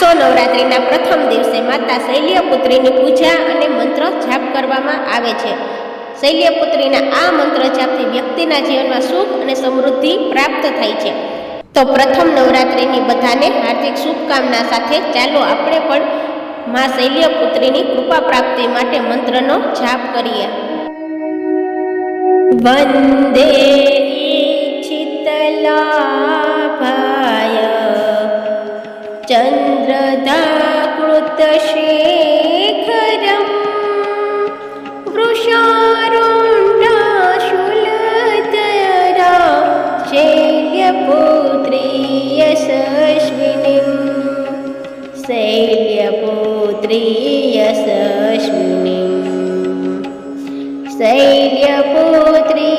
આસો નવરાત્રિના પ્રથમ દિવસે માતા શૈલ્યપુત્રીની પૂજા અને મંત્ર જાપ કરવામાં આવે છે. શૈલ્યપુત્રીના આ મંત્ર જાપથી વ્યક્તિના જીવનમાં સુખ અને સમૃદ્ધિ પ્રાપ્ત થાય છે. તો પ્રથમ નવરાત્રિની બધાને હાર્દિક શુભકામના સાથે ચાલો આપણે પણ મા શૈલ્યપુત્રીની કૃપા પ્રાપ્તિ માટે મંત્રનો જાપ કરીએ. વંદે ઈચ્છિતલાભાય चन्द्रता कृतशेखर वृषारुण्डाशुलतरा शैल्यपुत्री यश्विनी शैल्यपुत्री यश्विनि शैल्यपुत्री